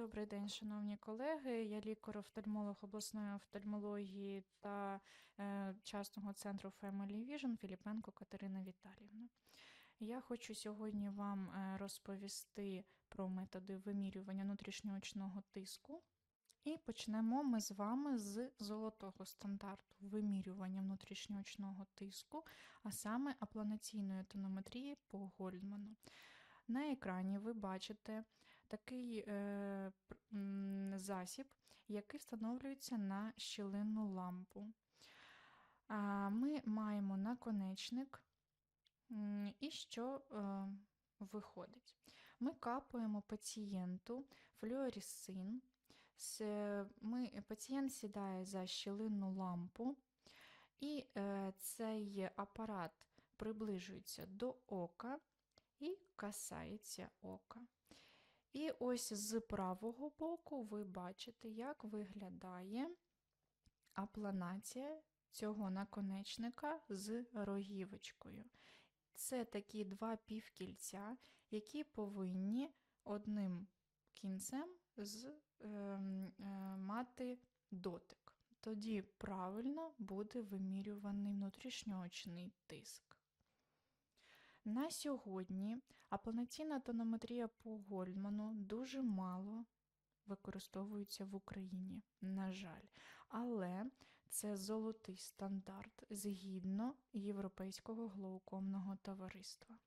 Добрий день, шановні колеги. Я лікар-офтальмолог обласної офтальмології та е, частного центру Family Vision Філіпенко Катерина Віталіївна. Я хочу сьогодні вам е, розповісти про методи вимірювання внутрішньоочного тиску. І почнемо ми з вами з золотого стандарту вимірювання внутрішньоочного тиску, а саме апланаційної тонометрії по Гольдману. На екрані ви бачите такий е, засіб, який встановлюється на щілинну лампу. Ми маємо наконечник, і що е, виходить? Ми капаємо пацієнту флюорісин, ми, Пацієнт сідає за щілинну лампу, і е, цей апарат приближується до ока і касається ока. І ось з правого боку ви бачите, як виглядає апланація цього наконечника з рогівочкою. Це такі два півкільця, які повинні одним кінцем з, е, е, мати дотик. Тоді правильно буде вимірюваний внутрішньоочний тиск. На сьогодні апланаційна тонометрія по Гольдману дуже мало використовується в Україні, на жаль. Але це золотий стандарт згідно Європейського глаукомного товариства.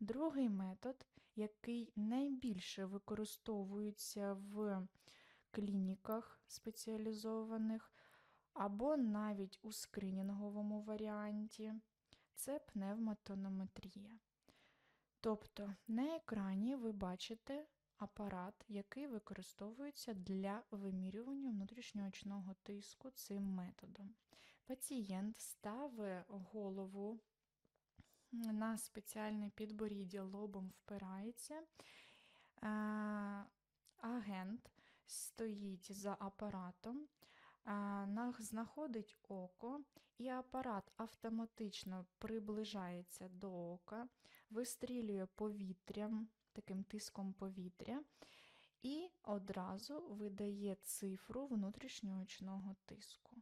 Другий метод, який найбільше використовується в клініках спеціалізованих, або навіть у скринінговому варіанті це пневмотонометрія. Тобто на екрані ви бачите апарат, який використовується для вимірювання внутрішньоочного тиску цим методом. Пацієнт ставить голову на спеціальне підборіддя лобом впирається. Агент стоїть за апаратом, знаходить око, і апарат автоматично приближається до ока, вистрілює повітрям, таким тиском повітря, і одразу видає цифру внутрішньоочного тиску.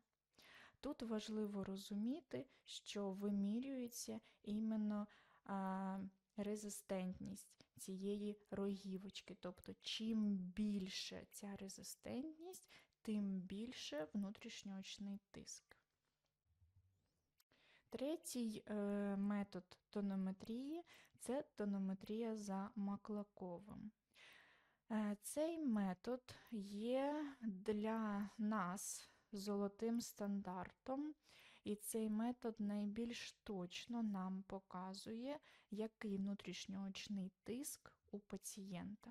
Тут важливо розуміти, що вимірюється іменно а, резистентність цієї рогівочки. Тобто, чим більше ця резистентність, тим більше внутрішньоочний тиск. Третій е, метод тонометрії це тонометрія за Маклаковим. Е, цей метод є для нас золотим стандартом, і цей метод найбільш точно нам показує, який внутрішньоочний тиск у пацієнта.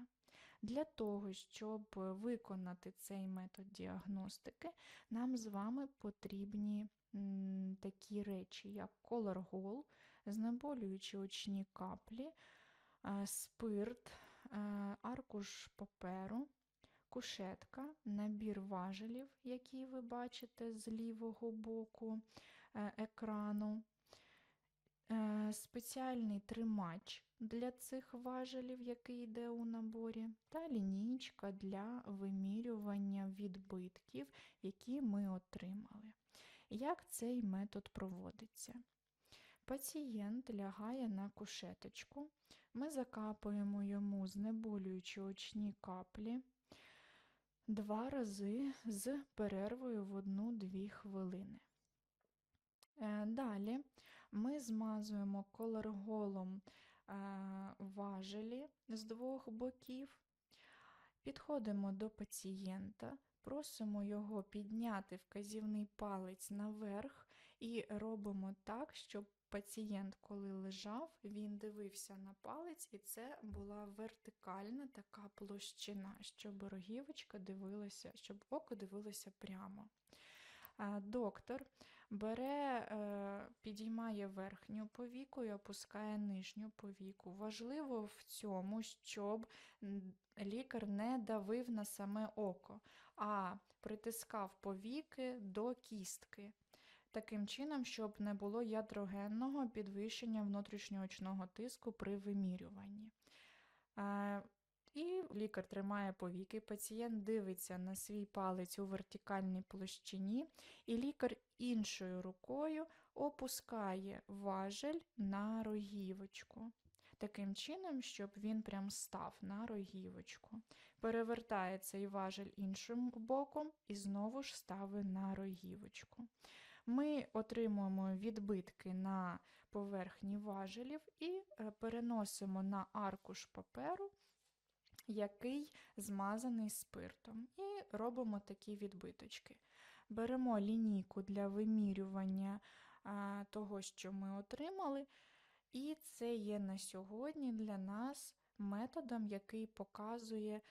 Для того, щоб виконати цей метод діагностики, нам з вами потрібні такі речі, як колергол, знеболюючі очні каплі, спирт, аркуш паперу, кушетка, набір важелів, який ви бачите з лівого боку е, екрану, е, спеціальний тримач для цих важелів, який йде у наборі, та лінійка для вимірювання відбитків, які ми отримали. Як цей метод проводиться? Пацієнт лягає на кушеточку, ми закапуємо йому знеболюючі очні каплі два рази з перервою в 1-2 хвилини. Е, далі ми змазуємо колерголом е, важелі з двох боків, підходимо до пацієнта, Просимо його підняти вказівний палець наверх і робимо так, щоб пацієнт, коли лежав, він дивився на палець, і це була вертикальна така площина, щоб рогівочка дивилася, щоб око дивилося прямо. Доктор бере, е, підіймає верхню повіку і опускає нижню повіку. Важливо в цьому, щоб лікар не давив на саме око, а притискав повіки до кістки. Таким чином, щоб не було ядрогенного підвищення внутрішньоочного тиску при вимірюванні. І лікар тримає повіки, пацієнт дивиться на свій палець у вертикальній площині, і лікар іншою рукою опускає важель на рогівочку. Таким чином, щоб він прям став на рогівочку. Перевертає цей важель іншим боком і знову ж ставить на рогівочку. Ми отримуємо відбитки на поверхні важелів і е, переносимо на аркуш паперу, який змазаний спиртом, і робимо такі відбиточки. Беремо лінійку для вимірювання того, що ми отримали, і це є на сьогодні для нас методом, який показує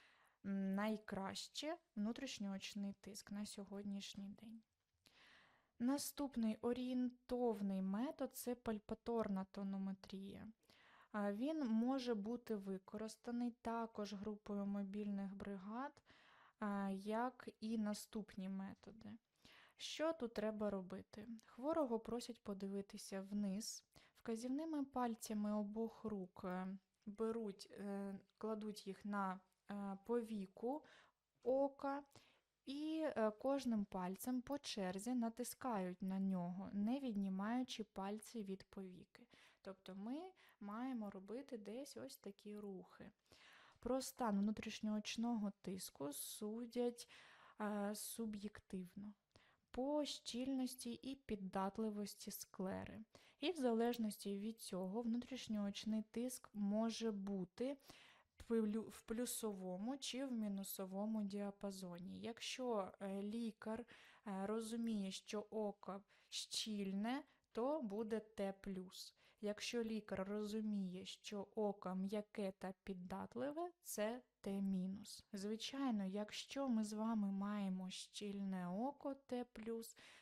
найкраще внутрішньоочний тиск на сьогоднішній день. Наступний орієнтовний метод це пальпаторна тонометрія. Він може бути використаний також групою мобільних бригад, як і наступні методи. Що тут треба робити? Хворого просять подивитися вниз, вказівними пальцями обох рук е, беруть, е, кладуть їх на е, повіку ока і кожним пальцем по черзі натискають на нього, не віднімаючи пальці від повіки. Тобто ми маємо робити десь ось такі рухи. Про стан внутрішньоочного тиску судять е, суб'єктивно. По щільності і піддатливості склери. І в залежності від цього внутрішньоочний тиск може бути в плюсовому чи в мінусовому діапазоні. Якщо е, лікар е, розуміє, що око щільне, то буде Т. Якщо лікар розуміє, що око м'яке та піддатливе, це Т-. Звичайно, якщо ми з вами маємо щільне око Т,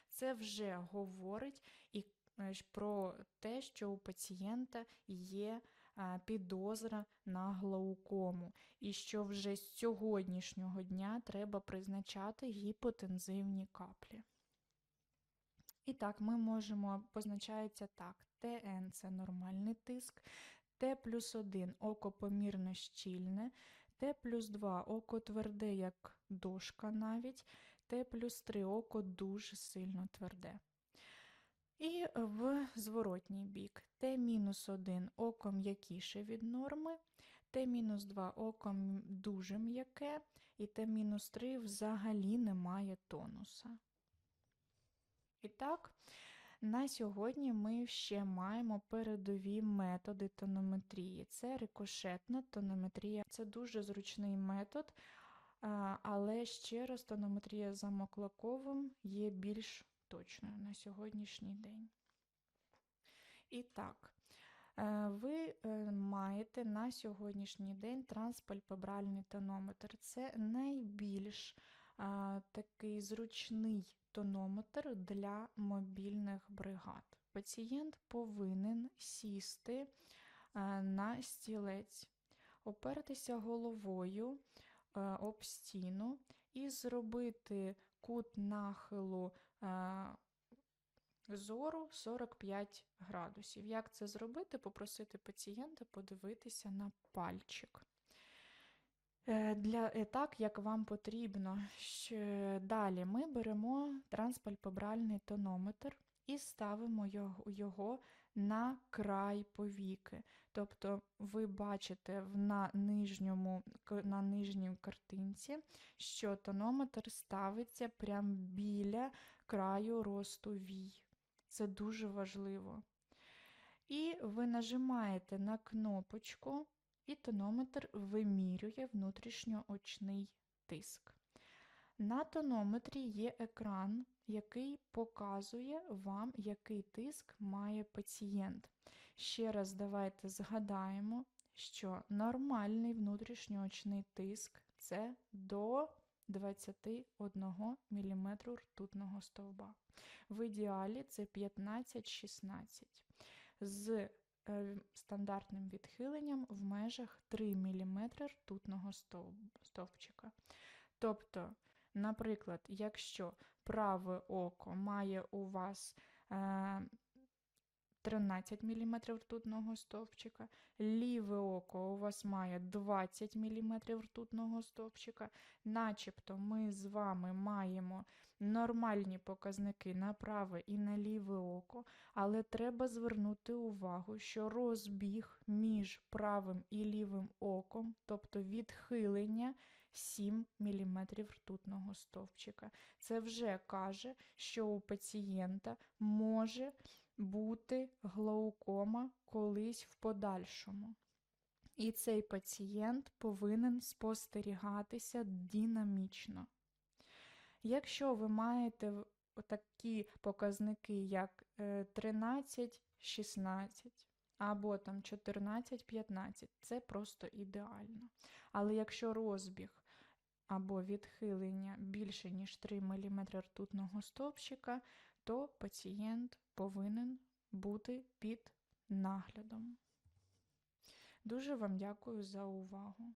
це вже говорить і е, про те, що у пацієнта є підозра на глаукому, і що вже з сьогоднішнього дня треба призначати гіпотензивні каплі. І так, ми можемо, позначається так: ТН це нормальний тиск, Т плюс 1 око помірно щільне, Т плюс 2 око тверде, як дошка навіть, Т плюс 3 око дуже сильно тверде. І в зворотній бік. Т-1 око м'якіше від норми, Т-2 око дуже м'яке, і Т-3 взагалі немає тонуса. І так, на сьогодні ми ще маємо передові методи тонометрії. Це рикошетна тонометрія. Це дуже зручний метод, але ще раз тонометрія за Маклаковим є більш точною на сьогоднішній день. І так, е, ви е, маєте на сьогоднішній день транспальпебральний тонометр. Це найбільш такий зручний тонометр для мобільних бригад. Пацієнт повинен сісти е, на стілець, опертися головою е, об стіну і зробити кут нахилу е, зору 45 градусів. Як це зробити? Попросити пацієнта подивитися на пальчик. Е, для е, так, як вам потрібно. Далі ми беремо транспальпебральний тонометр і ставимо його на край повіки. Тобто ви бачите на нижньому, на нижній картинці, що тонометр ставиться прямо біля краю росту вій. Це дуже важливо. І ви нажимаєте на кнопочку і тонометр вимірює внутрішньоочний тиск. На тонометрі є екран, який показує вам, який тиск має пацієнт. Ще раз давайте згадаємо, що нормальний внутрішньоочний тиск це до 21 мм ртутного стовба. В ідеалі це 15-16. З стандартним відхиленням в межах 3 мм ртутного стовпчика. Тобто, наприклад, якщо праве око має у вас 13 мм ртутного стовпчика, ліве око у вас має 20 мм ртутного стовпчика, начебто ми з вами маємо нормальні показники на праве і на ліве око, але треба звернути увагу, що розбіг між правим і лівим оком, тобто відхилення 7 мм ртутного стовпчика. Це вже каже, що у пацієнта може бути глаукома колись в подальшому. І цей пацієнт повинен спостерігатися динамічно. Якщо ви маєте такі показники, як е, 13, 16 або там 14, 15, це просто ідеально. Але якщо розбіг або відхилення більше, ніж 3 мм ртутного стовпчика, то пацієнт повинен бути під наглядом. Дуже вам дякую за увагу.